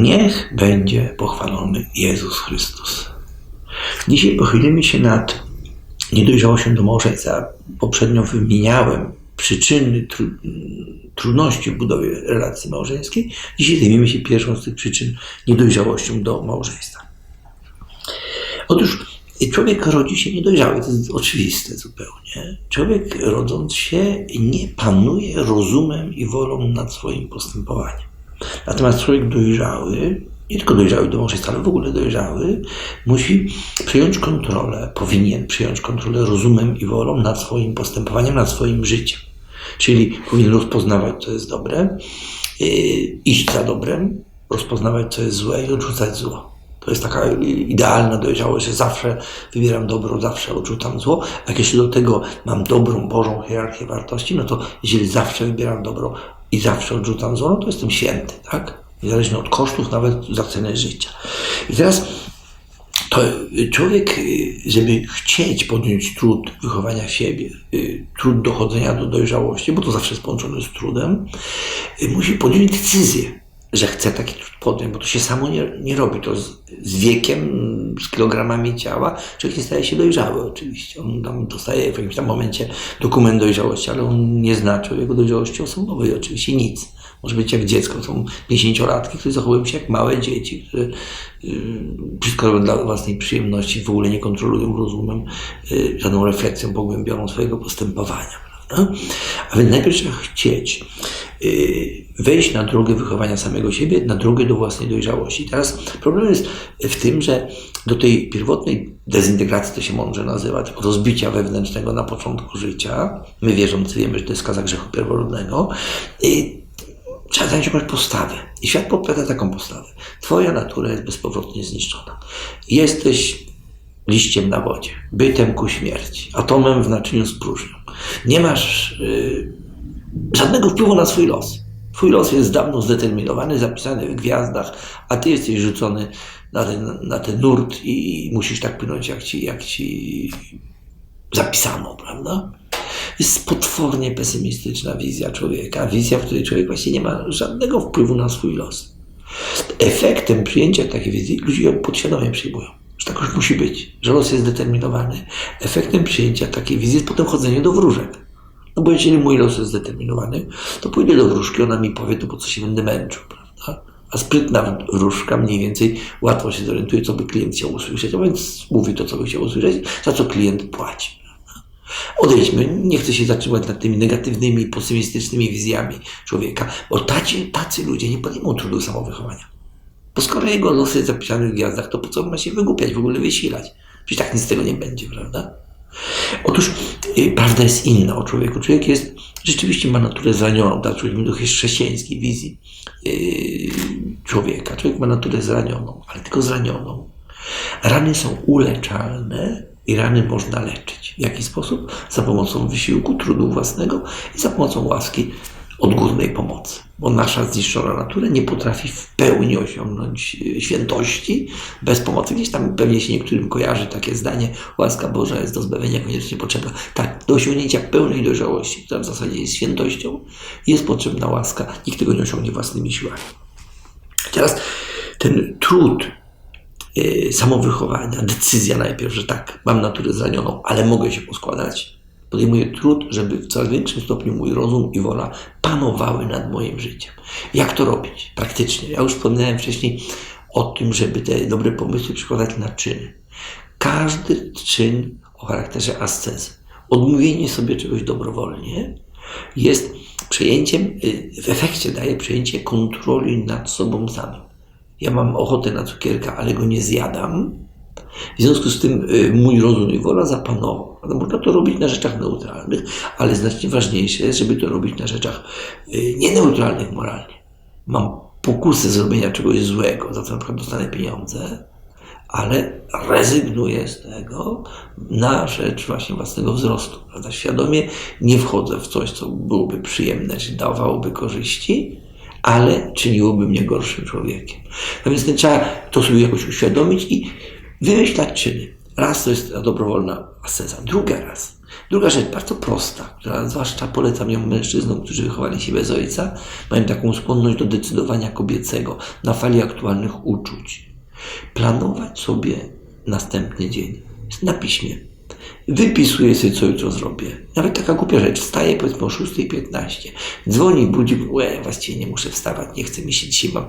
Niech będzie pochwalony Jezus Chrystus. Dzisiaj pochylimy się nad niedojrzałością do małżeństwa. Poprzednio wymieniałem przyczyny tru, trudności w budowie relacji małżeńskiej. Dzisiaj zajmiemy się pierwszą z tych przyczyn niedojrzałością do małżeństwa. Otóż człowiek rodzi się niedojrzały, to jest oczywiste zupełnie. Człowiek rodząc się nie panuje rozumem i wolą nad swoim postępowaniem. Natomiast człowiek dojrzały, nie tylko dojrzały do małżeństwa, ale w ogóle dojrzały, musi przejąć kontrolę, powinien przejąć kontrolę rozumem i wolą nad swoim postępowaniem, nad swoim życiem. Czyli powinien rozpoznawać, co jest dobre, yy, iść za dobrem, rozpoznawać, co jest złe i odrzucać zło. To jest taka idealna dojrzałość, że zawsze wybieram dobro, zawsze odrzucam zło. A jeśli do tego mam dobrą, Bożą hierarchię wartości, no to jeżeli zawsze wybieram dobro i zawsze odrzucam zło, no to jestem święty, tak? Niezależnie od kosztów, nawet za cenę życia. I teraz to człowiek, żeby chcieć podjąć trud wychowania siebie, trud dochodzenia do dojrzałości, bo to zawsze jest połączone z trudem, musi podjąć decyzję że chce taki trud podjąć, bo to się samo nie, nie robi. To z, z, wiekiem, z kilogramami ciała, człowiek nie staje się dojrzały oczywiście. On tam dostaje w jakimś tam momencie dokument dojrzałości, ale on nie znaczy jego dojrzałości osobowej oczywiście nic. Może być jak dziecko, są dziesięciolatki, które zachowują się jak małe dzieci, które yy, wszystko robią dla własnej przyjemności, w ogóle nie kontrolują rozumem, yy, żadną refleksją pogłębioną swojego postępowania. A więc najpierw trzeba chcieć y, wejść na drogę wychowania samego siebie, na drogę do własnej dojrzałości. Teraz problem jest w tym, że do tej pierwotnej dezintegracji, to się mądrze nazywa, tego rozbicia wewnętrznego na początku życia, my wierzący wiemy, że to jest skaza grzechu pierworodnego, y, trzeba zająć jakąś postawę. I świat podpowiada taką postawę. Twoja natura jest bezpowrotnie zniszczona. Jesteś liściem na wodzie, bytem ku śmierci, atomem w naczyniu z próżnią. Nie masz y, żadnego wpływu na swój los. Twój los jest dawno zdeterminowany, zapisany w gwiazdach, a ty jesteś rzucony na ten, na ten nurt i musisz tak płynąć, jak ci, jak ci zapisano, prawda? Jest potwornie pesymistyczna wizja człowieka, wizja, w której człowiek właśnie nie ma żadnego wpływu na swój los. Efektem przyjęcia takiej wizji ludzie ją podświadomie przyjmują że tak już musi być, że los jest zdeterminowany. Efektem przyjęcia takiej wizji jest potem chodzenie do wróżek. No bo jeżeli mój los jest zdeterminowany, to pójdę do wróżki, ona mi powie, to po co się będę męczył, prawda? A sprytna wróżka mniej więcej łatwo się zorientuje, co by klient chciał usłyszeć, a więc mówi to, co by chciał usłyszeć, za co klient płaci. Odejdźmy, nie chcę się zatrzymać nad tymi negatywnymi, pesymistycznymi wizjami człowieka, bo tacy, tacy ludzie nie podejmą trudu samowychowania. Bo skoro jego los jest zapisany w gwiazdach, to po co ma się wygłupiać, w ogóle wysilać? Przecież tak nic z tego nie będzie, prawda? Otóż yy, prawda jest inna o człowieku. Człowiek jest, rzeczywiście ma naturę zranioną, tak? Człowiek duch jest chrześcijańskiej wizji yy, człowieka. Człowiek ma naturę zranioną, ale tylko zranioną. Rany są uleczalne i rany można leczyć. W jaki sposób? Za pomocą wysiłku, trudu własnego i za pomocą łaski odgórnej pomocy, bo nasza zniszczona natura nie potrafi w pełni osiągnąć e, świętości bez pomocy. Gdzieś tam pewnie się niektórym kojarzy takie zdanie, łaska Boża jest do zbawienia koniecznie potrzebna. Tak, do osiągnięcia pełnej dojrzałości, która w zasadzie jest świętością, jest potrzebna łaska. Nikt tego nie osiągnie własnymi siłami. Teraz ten trud yy, samowychowania, decyzja najpierw, że tak, mam naturę zranioną, ale mogę się poskładać, podejmuję trud, żeby w coraz większym stopniu mój rozum i wola panowały nad moim życiem. Jak to robić praktycznie? Ja już wspominałem wcześniej o tym, żeby te dobre pomysły przekładać na czyny. Każdy czyn o charakterze ascezy, odmówienie sobie czegoś dobrowolnie, jest przejęciem, y, w efekcie daje przejęcie kontroli nad sobą samym. Ja mam ochotę na cukierka, ale go nie zjadam, w związku z tym y, mój rozum i wola zapanował. Można to robić na rzeczach neutralnych, ale znacznie ważniejsze jest, żeby to robić na rzeczach y, nieneutralnych moralnie. Mam pokusy zrobienia czegoś złego, za co na przykład dostanę pieniądze, ale rezygnuję z tego na rzecz właśnie własnego wzrostu. Prawda? Świadomie nie wchodzę w coś, co byłoby przyjemne, czy dawałoby korzyści, ale czyniłoby mnie gorszym człowiekiem. No więc trzeba to sobie jakoś uświadomić i wymyślać czyny. Raz to jest dobrowolna asceza, druga raz Druga rzecz, bardzo prosta, która zwłaszcza polecam ją mężczyznom, którzy wychowali się bez ojca, mają taką skłonność do decydowania kobiecego na fali aktualnych uczuć. Planować sobie następny dzień na piśmie. Wypisuję sobie, co jutro zrobię. Nawet taka głupia rzecz. Wstaję powiedzmy o 6.15. Dzwoni budzik. Łe, właściwie nie muszę wstawać. Nie chce mi się dzisiaj, mam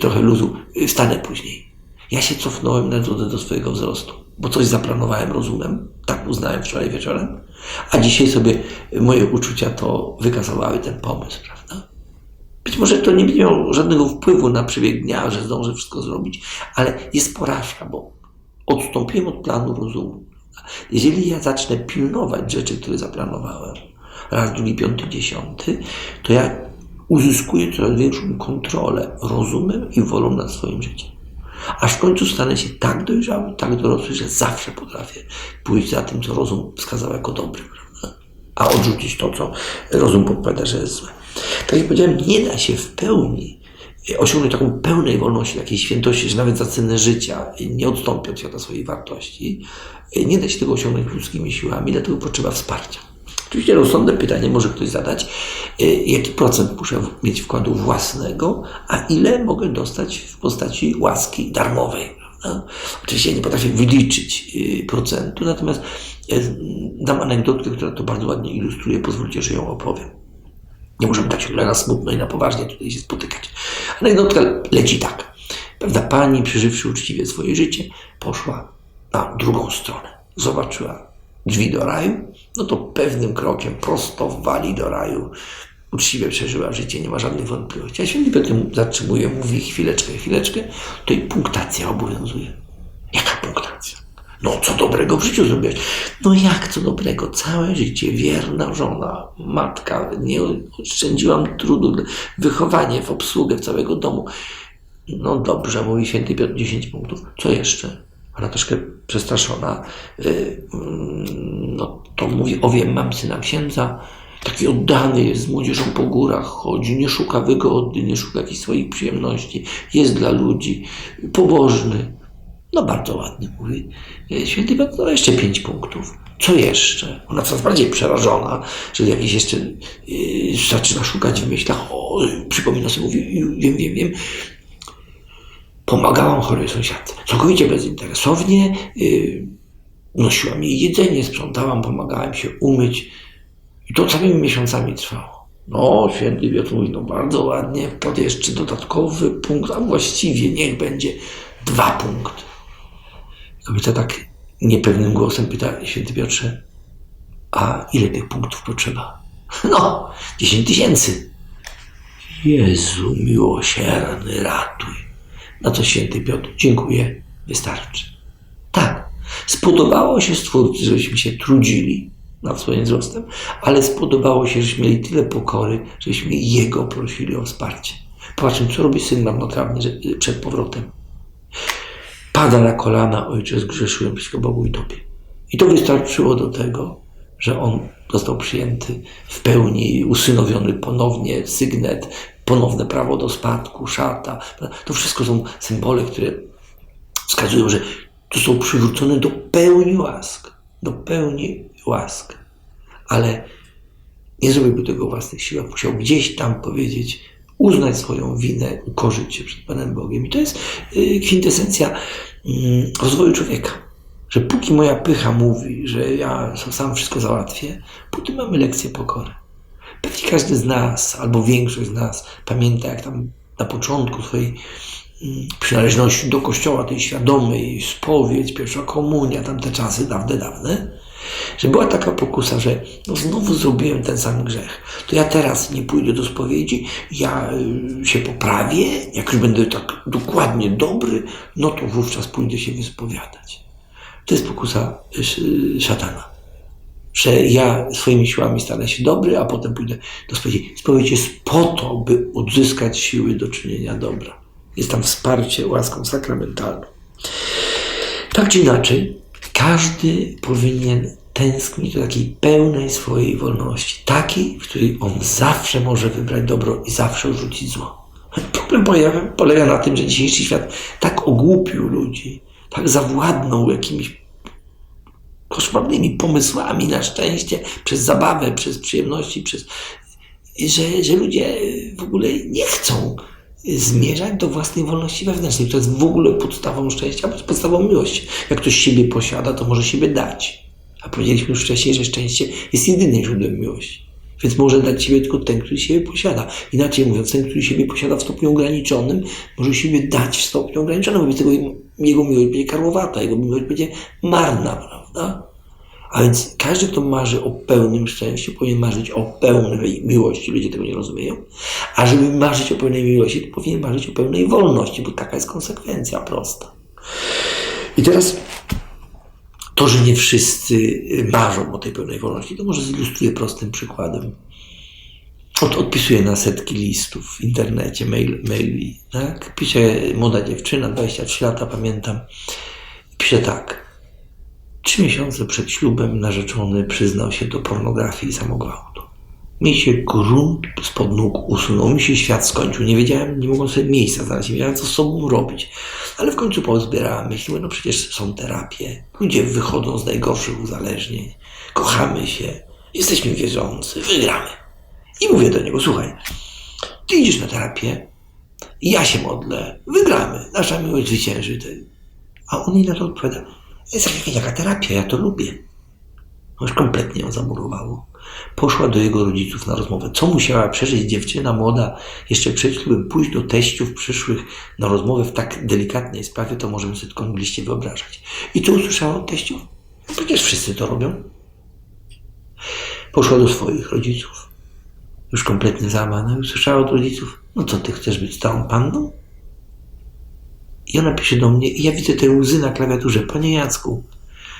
trochę luzu. Wstanę później. Ja się cofnąłem na drodze do swojego wzrostu, bo coś zaplanowałem rozumem. Tak uznałem wczoraj wieczorem. A dzisiaj sobie moje uczucia to wykasowały ten pomysł, prawda? Być może to nie miało żadnego wpływu na przebieg dnia, że zdążę wszystko zrobić, ale jest porażka, bo odstąpiłem od planu rozumu. Jeżeli ja zacznę pilnować rzeczy, które zaplanowałem, raz, drugi, piąty, dziesiąty, to ja uzyskuję coraz większą kontrolę rozumem i wolą nad swoim życiem. Aż w końcu stanę się tak dojrzały, tak dorosły, że zawsze potrafię pójść za tym, co rozum wskazał jako dobre, prawda? a odrzucić to, co rozum podpowiada, że jest złe. Tak jak powiedziałem, nie da się w pełni osiągnąć taką pełnej wolności, takiej świętości, że nawet za cenę życia nie odstąpi od świata swojej wartości. Nie da się tego osiągnąć ludzkimi siłami, dlatego potrzeba wsparcia. Oczywiście rozsądne pytanie może ktoś zadać, jaki procent muszę mieć wkładu własnego, a ile mogę dostać w postaci łaski darmowej. Prawda? Oczywiście nie potrafię wyliczyć procentu, natomiast dam anegdotkę, która to bardzo ładnie ilustruje, pozwólcie, że ją opowiem. Nie możemy tak ciągle na smutno i na poważnie tutaj się spotykać. Anegdotka leci tak. Pewna pani, przeżywszy uczciwie swoje życie, poszła na drugą stronę. Zobaczyła drzwi do raju, no to pewnym krokiem prosto wali do raju. Uczciwie przeżyła życie, nie ma żadnych wątpliwości. A święty Piotr zatrzymuje, mówi chwileczkę, chwileczkę, to i punktacja obowiązuje. Jaka punktacja? No, co dobrego w życiu zrobiłeś? No jak co dobrego? Całe życie wierna żona, matka, nie oszczędziłam trudu, wychowanie w obsługę całego domu. No dobrze, mówi święty Piotr, 10 punktów. Co jeszcze? Ona troszkę przestraszona, yy, no to mówi, o wiem, mam syna księdza, taki oddany jest, z młodzieżą po górach chodzi, nie szuka wygody, nie szuka jakichś swoich przyjemności, jest dla ludzi, pobożny. No bardzo ładny, mówi święty Piotr, no jeszcze pięć punktów. Co jeszcze? Ona coraz bardziej przerażona, że jakiś jeszcze yy, zaczyna szukać w myślach, o, przypomina sobie, mówi, wiem, wiem, wiem, pomagałam chorej sąsiadce, całkowicie bezinteresownie, yy, nosiłam jej jedzenie, sprzątałam, pomagałem się umyć i to całymi miesiącami trwało. No, święty Piotr mówi, no bardzo ładnie, to jeszcze dodatkowy punkt, a właściwie niech będzie dwa punkty. Kobieta tak niepewnym głosem pyta, święty Piotrze, a ile tych punktów potrzeba? No, 10 tysięcy. Jezu miłosierny, ratuj. Na co święty Piotr, dziękuję, wystarczy. Tak, spodobało się Stwórcy, żebyśmy się trudzili nad swoim wzrostem, ale spodobało się, żeśmy mieli tyle pokory, żeśmy Jego prosili o wsparcie. Popatrzmy, co robi syn marnotrawny przed powrotem. Pada na kolana, ojcze, zgrzeszyłem przeciwko Bogu i Tobie. I to wystarczyło do tego, że on został przyjęty w pełni, usynowiony ponownie, sygnet, ponowne prawo do spadku, szata. To wszystko są symbole, które wskazują, że tu są przywrócone do pełni łask. Do pełni łask. Ale nie zrobiłby tego własnych siłach. Musiał gdzieś tam powiedzieć, uznać swoją winę, ukorzyć się przed Panem Bogiem. I to jest kwintesencja rozwoju człowieka. Że póki moja pycha mówi, że ja sam wszystko załatwię, póki mamy lekcję pokory. Pewnie każdy z nas, albo większość z nas pamięta, jak tam na początku swojej przynależności do kościoła, tej świadomej, spowiedź, pierwsza komunia, tamte czasy dawne, dawne, że była taka pokusa, że no znowu zrobiłem ten sam grzech. To ja teraz nie pójdę do spowiedzi, ja się poprawię, jak już będę tak dokładnie dobry, no to wówczas pójdę się wyspowiadać. To jest pokusa szatana. Że ja swoimi siłami stanę się dobry, a potem pójdę do spowiedzi. Spowiedź jest po to, by odzyskać siły do czynienia dobra. Jest tam wsparcie łaską sakramentalną. Tak czy inaczej, każdy powinien tęsknić do takiej pełnej swojej wolności, takiej, w której on zawsze może wybrać dobro i zawsze odrzucić zło. Problem polega, polega na tym, że dzisiejszy świat tak ogłupił ludzi, tak zawładnął jakimiś koszmarnymi pomysłami na szczęście, przez zabawę, przez przyjemności, przez że, że ludzie w ogóle nie chcą zmierzać do własnej wolności wewnętrznej. To jest w ogóle podstawą szczęścia, podstawą miłości. Jak ktoś siebie posiada, to może siebie dać. A powiedzieliśmy już wcześniej, że szczęście jest jedynym źródłem miłości. Więc może dać siebie tylko ten, który siebie posiada. Inaczej mówiąc, ten, który siebie posiada w stopniu ograniczonym, może siebie dać w stopniu ograniczonym, wobec tego jego miłość będzie karłowata, jego miłość będzie marna, prawda? A więc każdy, kto marzy o pełnym szczęściu, powinien marzyć o pełnej miłości. Ludzie tego nie rozumieją. A żeby marzyć o pełnej miłości, to powinien marzyć o pełnej wolności, bo taka jest konsekwencja prosta. I teraz to, że nie wszyscy marzą o tej pełnej wolności, to może zilustruję prostym przykładem. Od, odpisuję na setki listów w internecie, mail, maili. Tak? Pisze młoda dziewczyna, 23 lata, pamiętam. Pisze tak. Trzy miesiące przed ślubem narzeczony przyznał się do pornografii i samogwałtu. Mi się grunt spod nóg usunął, mi się świat skończył. Nie wiedziałem, nie mogłem sobie miejsca znaleźć, nie wiedziałem, co z sobą robić. Ale w końcu pozbierałem myśli, no przecież są terapie. Ludzie wychodzą z najgorszych uzależnień. Kochamy się, jesteśmy wierzący, wygramy. I mówię do niego, słuchaj, ty idziesz na terapię, ja się modlę, wygramy, nasza miłość zwycięży. A on jej na to odpowiada, jest jaka terapia, ja to lubię. Już kompletnie ją zamurowało. Poszła do jego rodziców na rozmowę. Co musiała przeżyć dziewczyna młoda jeszcze przed ślubem, pójść do teściów przyszłych na rozmowę w tak delikatnej sprawie, to możemy sobie tylko mogliście wyobrażać. I co usłyszała od teściów? No przecież wszyscy to robią. Poszła do swoich rodziców. Już kompletnie załamana. I usłyszała od rodziców, no co ty chcesz być stałą panną? I ona pisze do mnie i ja widzę te łzy na klawiaturze. Panie Jacku,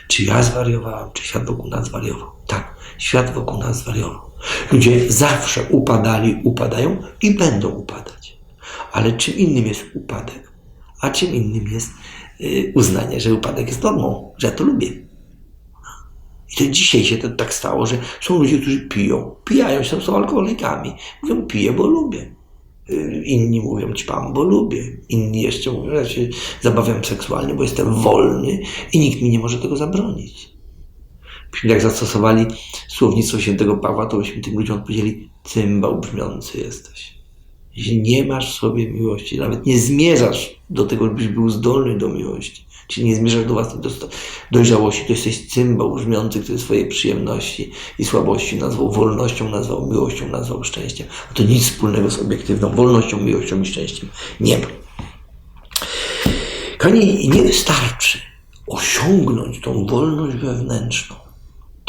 czy ja zwariowałam, czy świat wokół nas zwariował? Tak, świat wokół nas zwariował. Ludzie zawsze upadali, upadają i będą upadać. Ale czym innym jest upadek, a czym innym jest yy, uznanie, że upadek jest normą, że ja to lubię. I to dzisiaj się to tak stało, że są ludzie, którzy piją, pijają się, są alkoholikami. Mówią, piję, bo lubię. Inni mówią ćpam, bo lubię. Inni jeszcze mówią, że się zabawiam seksualnie, bo jestem wolny i nikt mi nie może tego zabronić. Byśmy jak zastosowali słownictwo świętego Pawła, to byśmy tym ludziom odpowiedzieli, cymbał brzmiący jesteś. Jeśli nie masz w sobie miłości, nawet nie zmierzasz do tego, żebyś był zdolny do miłości, czyli nie zmierzasz do własnej dojrzałości, to jesteś cymbał brzmiący, który swoje przyjemności i słabości nazwał wolnością, nazwał miłością, nazwał szczęściem. A to nic wspólnego z obiektywną wolnością, miłością i szczęściem nie ma. Kochani, nie wystarczy osiągnąć tą wolność wewnętrzną,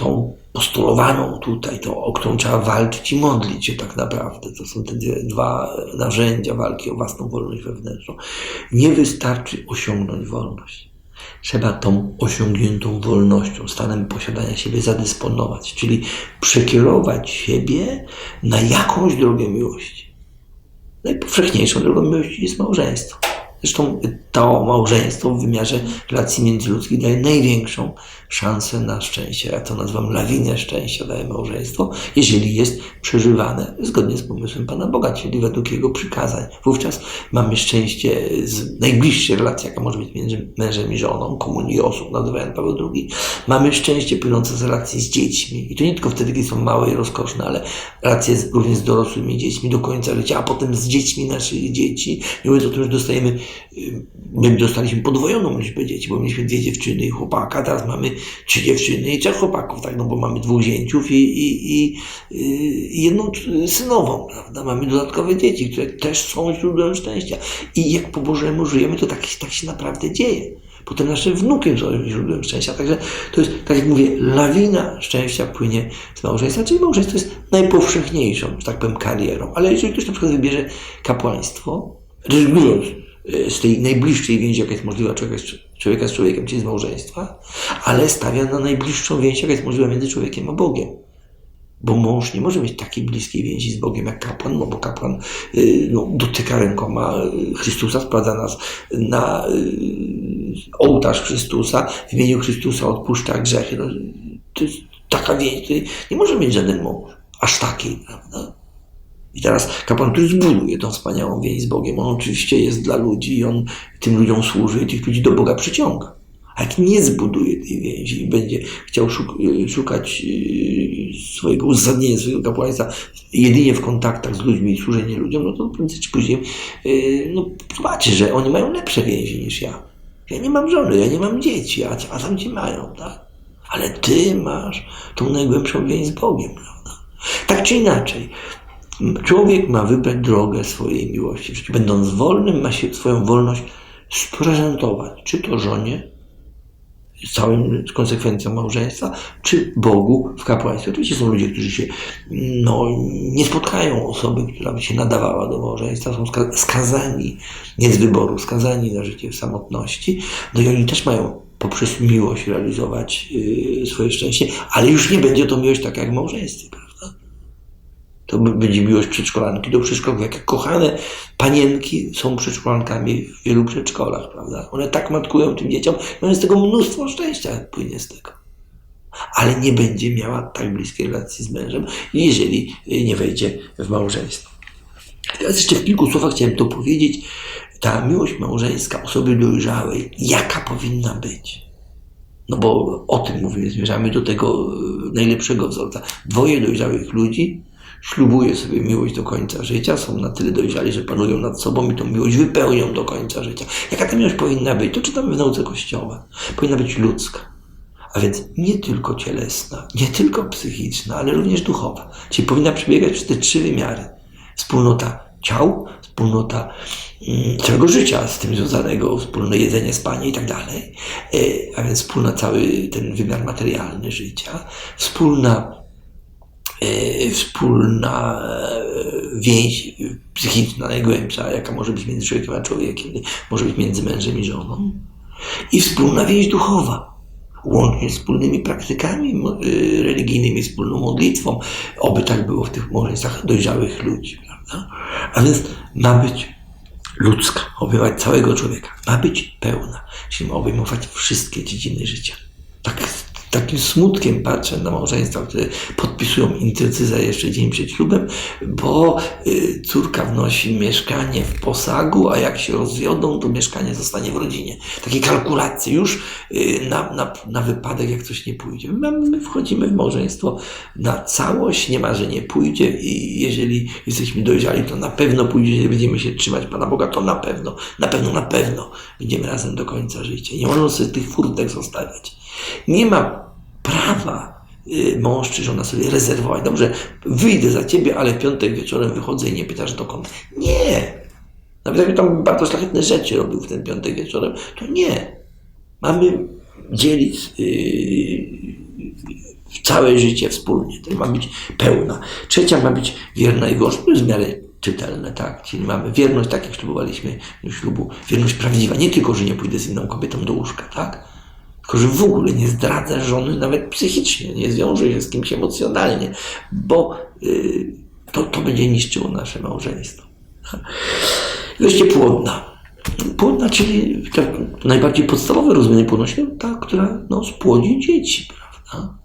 tą postulowaną tutaj, tą, o którą trzeba walczyć i modlić się tak naprawdę. To są te dwa narzędzia walki o własną wolność wewnętrzną. Nie wystarczy osiągnąć wolność. Trzeba tą osiągniętą wolnością, stanem posiadania siebie zadysponować, czyli przekierować siebie na jakąś drogę miłości. Najpowszechniejszą drogą miłości jest małżeństwo. Zresztą to małżeństwo w wymiarze relacji międzyludzkich daje największą szansę na szczęście. Ja to nazywam lawinę szczęścia daje małżeństwo, jeżeli jest przeżywane zgodnie z pomysłem Pana Boga, czyli według Jego przykazań. Wówczas mamy szczęście z najbliższej relacji, jaka może być między mężem i żoną, komunii osób, nazywa Paweł II. Mamy szczęście płynące z relacji z dziećmi. I to nie tylko wtedy, kiedy są małe i rozkoszne, ale relacje z, również z dorosłymi dziećmi do końca życia, a potem z dziećmi naszych dzieci. Nie mówiąc o tym, że dostajemy My dostaliśmy podwojoną liczbę dzieci, bo mieliśmy dwie dziewczyny i chłopaka, teraz mamy trzy dziewczyny i trzech chłopaków, tak, no bo mamy dwóch zięciów i, i, i, jedną synową, prawda? Mamy dodatkowe dzieci, które też są źródłem szczęścia. I jak po Bożemu żyjemy, to tak, tak się naprawdę dzieje. Potem nasze wnuki są źródłem szczęścia. Także to jest, tak jak mówię, lawina szczęścia płynie z małżeństwa, czyli małżeństwo jest najpowszechniejszą, że tak powiem, karierą. Ale jeżeli ktoś na przykład wybierze kapłaństwo, rezygnując z tej najbliższej więzi, jaka jest możliwa człowieka, z człowiekiem, czyli z małżeństwa, ale stawia na najbliższą więź, jaka jest możliwa między człowiekiem a Bogiem. Bo mąż nie może mieć takiej bliskiej więzi z Bogiem jak kapłan, no bo kapłan y, no, dotyka rękoma Chrystusa, sprowadza nas na y, ołtarz Chrystusa, w imieniu Chrystusa odpuszcza grzechy. No, to jest taka więź, której nie może mieć żaden mąż. Aż takiej, prawda? I teraz kapłan, który zbuduje tą wspaniałą więź z Bogiem, on oczywiście jest dla ludzi i on tym ludziom służy i tych ludzi do Boga przyciąga. A jak nie zbuduje tej więzi i będzie chciał szuk- szukać yy, swojego uzasadnienia, swojego kapłaństwa jedynie w kontaktach z ludźmi i służenie ludziom, no to prędzej czy później yy, no, zobaczy, że oni mają lepsze więzi niż ja. Ja nie mam żony, ja nie mam dzieci, a, a tam ci mają, tak? Ale ty masz tą najgłębszą więź z Bogiem, prawda? Tak czy inaczej, człowiek ma wybrać drogę swojej miłości. życiu. Będąc wolnym, ma się swoją wolność sprezentować, czy to żonie, z całym z konsekwencją małżeństwa, czy Bogu w kapłaństwie. Oczywiście są ludzie, którzy się no, nie spotkają osoby, która by się nadawała do małżeństwa, są ska- skazani, nie z wyboru, skazani na życie w samotności. No i oni też mają poprzez miłość realizować yy, swoje szczęście, ale już nie będzie to miłość taka jak prawda? To będzie miłość przedszkolanki do przedszkolki. Jak kochane panienki są przedszkolankami w wielu przedszkolach, prawda? One tak matkują tym dzieciom, one z tego mnóstwo szczęścia płynie z tego. Ale nie będzie miała tak bliskiej relacji z mężem, jeżeli y, nie wejdzie w małżeństwo. Teraz jeszcze w kilku słowach chciałem to powiedzieć. Ta miłość małżeńska osoby dojrzałej, jaka powinna być? No bo o tym mówimy, zmierzamy do tego y, najlepszego wzorca. Dwoje dojrzałych ludzi ślubuje sobie miłość do końca życia, są na tyle dojrzali, że panują nad sobą i tą miłość wypełnią do końca życia. Jaka ta miłość powinna być? To czytamy w nauce Kościoła. Powinna być ludzka. A więc nie tylko cielesna, nie tylko psychiczna, ale również duchowa. Czyli powinna przebiegać przez te trzy wymiary. Wspólnota ciał, wspólnota mm, całego życia z tym związanego, wspólne jedzenie, spanie i tak dalej, E, a więc wspólna cały ten wymiar materialny życia, wspólna wspólna e, więź psychiczna, najgłębsza, jaka może być między człowiekiem a człowiekiem, może być między mężem i żoną, i wspólna więź duchowa, łącznie z wspólnymi praktykami y, religijnymi, wspólną modlitwą, oby tak było w tych małżeństwach dojrzałych ludzi, prawda? A więc ma być ludzka, obejmować całego człowieka, ma być pełna, czyli ma obejmować wszystkie dziedziny życia. Tak, takim smutkiem patrzę na małżeństwa, które podpisują intercyzę jeszcze dzień przed ślubem, bo y, córka wnosi mieszkanie w posagu, a jak się rozwiodą, to mieszkanie zostanie w rodzinie. Takie kalkulacje już y, na, na, na wypadek, jak coś nie pójdzie. My, my wchodzimy w małżeństwo na całość, nie ma, że nie pójdzie i jeżeli jesteśmy dojrzali, to na pewno pójdzie, jeżeli będziemy się trzymać Pana Boga, to na pewno, na pewno, na pewno będziemy razem do końca życia. Nie wolno sobie tych furtek zostawiać. Nie ma prawa y, mąż czy żona sobie rezerwować. Dobrze, wyjdę za ciebie, ale piątek wieczorem wychodzę i nie pytasz dokąd. Nie! Nawet jakby tam bardzo szlachetne rzeczy robił w ten piątek wieczorem, to nie. Mamy dzielić yy, całe życie wspólnie. To ma być pełna. Trzecia ma być wierna i gorzka. To jest w miarę czytelne, tak? Czyli mamy wierność, tak jak ślubowaliśmy do ślubu, wierność prawdziwa. Nie tylko, że nie pójdę z inną kobietą do łóżka, tak? Że w ogóle nie zdradza żony nawet psychicznie, nie zwiąże się z kimś emocjonalnie, bo yy, to, to będzie niszczyło nasze małżeństwo. Wreszcie płodna. Płodna, czyli tak najbardziej podstawowe rozumienie płodności, no, ta, która no, spłodzi dzieci, prawda?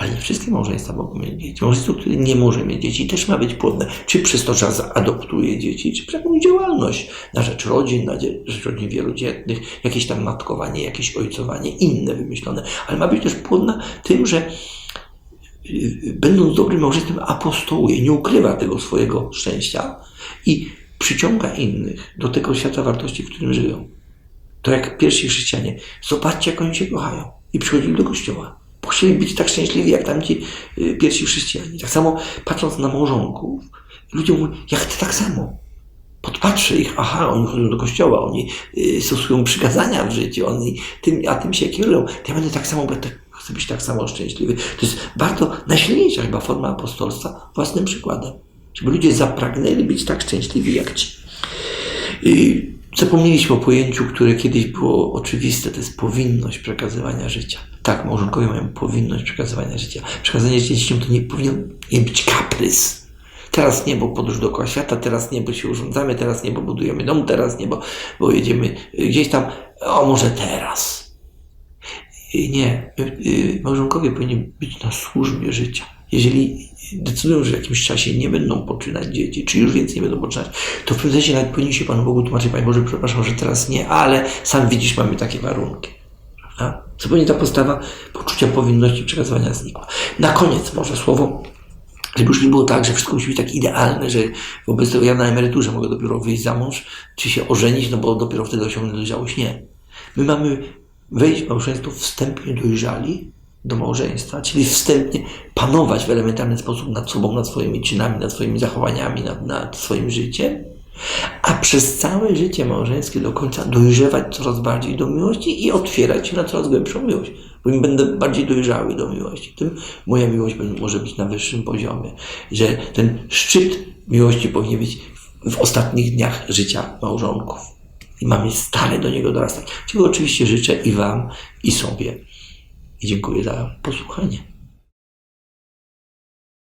Ale nie wszystkie małżeństwa mogą mieć dzieci. Małżeństwo, które nie może mieć dzieci, też ma być płodne. Czy przez to, że zaadoptuje dzieci, czy przez jakąś działalność na rzecz rodzin, na rzecz rodzin wielodzietnych, jakieś tam matkowanie, jakieś ojcowanie, inne wymyślone. Ale ma być też płodna tym, że y, będąc dobrym małżeństwem, apostołuje, nie ukrywa tego swojego szczęścia i przyciąga innych do tego świata wartości, w którym żyją. To jak pierwsi chrześcijanie. Zobaczcie, jak oni się kochają. I przychodzili do kościoła. Chcieli być tak szczęśliwi, jak tamci y, pierwsi chrześcijanie. Tak samo patrząc na małżonków, ludzie mówią, ja chcę tak samo. Podpatrzę ich, aha, oni chodzą do kościoła, oni y, stosują przykazania w życiu, oni tym, a tym się kierują. To ja będę tak samo, będę, chcę być tak samo szczęśliwy. To jest bardzo najsilniejsza chyba forma apostolstwa własnym przykładem. Żeby ludzie zapragnęli być tak szczęśliwi jak ci. I zapomnieliśmy o pojęciu, które kiedyś było oczywiste, to jest powinność przekazywania życia. Tak, małżonkowie mają powinność przekazywania życia. Przekazanie życia dzieciom to nie powinien nie być kaprys. Teraz nie, bo podróż dookoła świata, teraz nie, bo się urządzamy, teraz nie, bo budujemy dom, teraz nie, bo, bo jedziemy gdzieś tam, o może teraz. Y, Nie, y, y, małżonkowie powinni być na służbie życia. Jeżeli decydują, że w jakimś czasie nie będą poczynać dzieci, czy już więcej nie będą poczynać, to w pewnym sensie nawet powinni się Panu Bogu tłumaczyć, Panie Boże, przepraszam, że teraz nie, ale sam widzisz, mamy takie warunki. A zupełnie ta postawa poczucia powinności przekazywania znikła. Na koniec może słowo, żeby już nie było tak, że wszystko musi być tak idealne, że wobec tego ja na emeryturze mogę dopiero wyjść za mąż, czy się ożenić, no bo dopiero wtedy osiągnę dojrzałość. Nie. My mamy wejść w małżeństwo wstępnie dojrzali do małżeństwa, czyli wstępnie panować w elementarny sposób nad sobą, nad swoimi czynami, nad swoimi zachowaniami, nad, nad swoim życiem, a przez całe życie małżeńskie do końca dojrzewać coraz bardziej do miłości i otwierać się na coraz głębszą miłość. Bo im będę bardziej dojrzały do miłości, tym moja miłość może być na wyższym poziomie. Że ten szczyt miłości powinien być w, w ostatnich dniach życia małżonków. I mamy stale do niego dorastać. Czego oczywiście życzę i Wam, i sobie. I dziękuję za posłuchanie.